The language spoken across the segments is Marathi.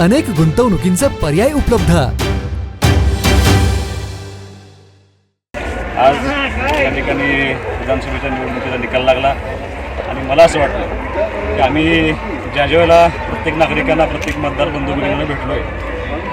अनेक गुंतवणुकींचे पर्याय उपलब्ध. आज या ठिकाणी विधानसभेच्या निवडणुकीचा निकाल लागला आणि मला असं वाटतं की आम्ही ज्या ज्या वेळेला प्रत्येक नागरिकांना प्रत्येक मतदार बंधू भगिनींना भेटलो आहे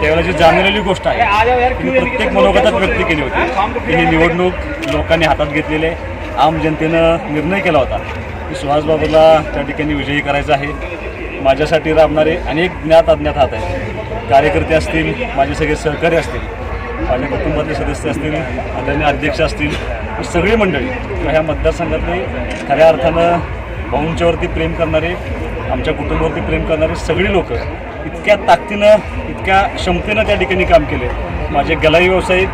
त्यावेळेला जी जाणलेली गोष्ट आहे ती प्रत्येक मनोगतात व्यक्त केली होती. की ही निवडणूक लोकांनी हातात घेतलेली आहे. आम जनतेनं निर्णय केला होता की सुहासबाबूला त्या ठिकाणी विजयी करायचा आहे. माझ्यासाठी राबणारे अनेक ज्ञात अज्ञात हात आहेत. कार्यकर्ते असतील माझे सगळे सहकारी असतील माझ्या कुटुंबातले सदस्य असतील आदरणीय अध्यक्ष असतील सगळी मंडळी किंवा ह्या मतदारसंघातले खऱ्या अर्थानं भाऊंच्यावरती प्रेम करणारे आमच्या कुटुंबावरती प्रेम करणारे सगळी लोक इतक्या ताकदीनं इतक्या क्षमतेनं त्या ठिकाणी काम केले. माझे गलाई व्यावसायिक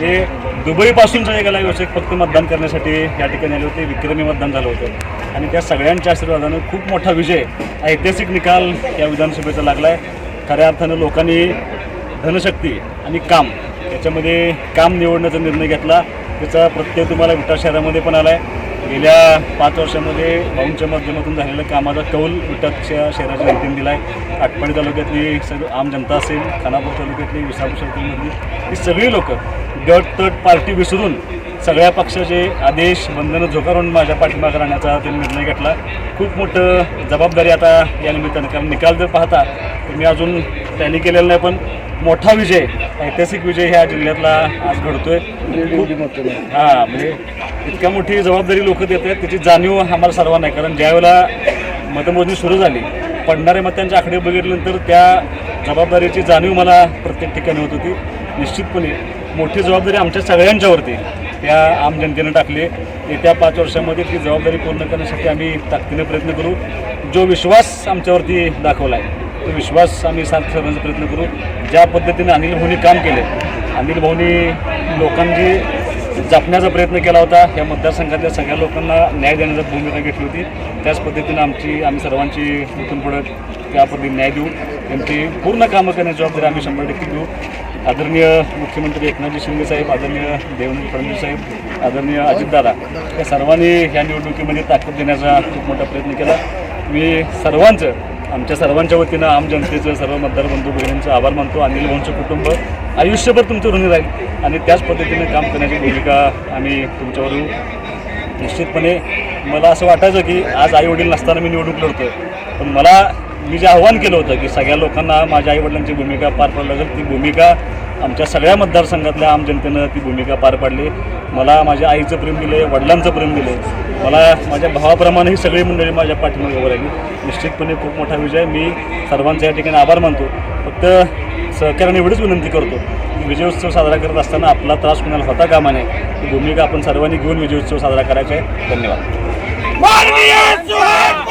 हे दुबईपासूनचं हे गलाई व्यावसायिक फक्त मतदान करण्यासाठी या ठिकाणी आले होते विक्रमी मतदान झालं होतं. आणि त्या सगळ्यांच्या आशीर्वादानं खूप मोठा विजय ऐतिहासिक निकाल या विधानसभेचा लागला आहे खऱ्या अर्थानं लोकांनी धनशक्ती आणि काम याच्यामध्ये काम निवडण्याचा निर्णय घेतला. त्याचा प्रत्यय तुम्हाला विटा शहरामध्ये पण आला आहे गेल्या पाच वर्षामध्ये भाऊंच्या माध्यमातून झालेल्या कामाचा कौल विटाच्या शहराच्या जनतेने दिला आहे आटपाडी तालुक्यातली सगळं आम जनता असेल खानापूर तालुक्यातली विसापूर सर्कलमधली ही सगळी लोकं गट तट पार्टी विसरून सगळ्या पक्षाचे आदेश बंधनं झोकारून माझ्या पाठिंबा राहण्याचा त्यांनी निर्णय घेतला. खूप मोठं जबाबदारी आता या निमित्तानं कारण निकाल जर पाहता तर मी अजून त्यांनी केलेला नाही पण मोठा विजय ऐतिहासिक विजय ह्या जिल्ह्यातला आज घडतोय. हां म्हणजे इतक्या मोठी जबाबदारी लोक देत आहेत त्याची जाणीव आम्हाला सर्वांना आहे. कारण ज्यावेळेला मतमोजणी सुरू झाली पडणारे मतांचे आकडे बघितल्यानंतर त्या जबाबदारीची जाणीव मला प्रत्येक ठिकाणी होत होती. निश्चितपणे मोठी जबाबदारी आमच्या सगळ्यांच्यावरती त्या आम जनतेनं टाकले. येत्या पाच वर्षामध्ये ती जबाबदारी पूर्ण करण्यासाठी आम्ही ताकदीने प्रयत्न करू. जो विश्वास आमच्यावरती दाखवला आहे तो विश्वास आम्ही साथ ठेवण्याचा प्रयत्न करू. ज्या पद्धतीने अनिल भाऊनी काम केले अनिल भाऊनी लोकांची जपण्याचा प्रयत्न केला होता. या मतदारसंघातल्या सगळ्या लोकांना न्याय देण्याची भूमिका घेतली होती. त्याच पद्धतीनं आमची आम्ही सर्वांची इथून पुढं त्या पद्धतीने न्याय देऊ. त्यांची पूर्ण कामं करण्याची जबाबदारी आम्ही शंभर टक्के देऊ आदरणीय मुख्यमंत्री एकनाथजी शिंदेसाहेब आदरणीय देवेंद्र फडणवीस साहेब आदरणीय अजितदादा या सर्वांनी ह्या निवडणुकीमध्ये ताकद देण्याचा खूप मोठा प्रयत्न केला. मी सर्वांचं आमच्या सर्वांच्या वतीनं आम जनतेचं सर्व मतदार बंधू भगिनींचं आभार मानतो. अनिल भाऊंचं कुटुंब आयुष्यभर तुमचं ऋणी राहील आणि त्याच पद्धतीने काम करण्याची भूमिका आम्ही तुमच्यावर निश्चितपणे मला असं वाटायचं की आज आईवडील नसताना मी निवडणूक लढतो पण मला मी जे आव्हान केलं होतं की सगळ्या लोकांना माझ्या आईवडिलांची भूमिका पार पाडली लागेल ती भूमिका आमच्या सगळ्या मतदारसंघातल्या आम जनतेनं ती भूमिका पार पाडली. मला माझ्या आईचं प्रेम दिलं आहे वडिलांचं प्रेम दिलं आहे मला माझ्या भावाप्रमाणे ही सगळी मंडळी माझ्या पाठीमागे उभं राहिली. निश्चितपणे खूप मोठा विजय मी सर्वांचा या ठिकाणी आभार मानतो. फक्त सहकार्याने एवढीच विनंती करतो की विजयोत्सव साजरा करत असताना आपला त्रास कुणाला होता कामा नये ही भूमिका आपण सर्वांनी घेऊन विजयोत्सव साजरा करायचा आहे. धन्यवाद.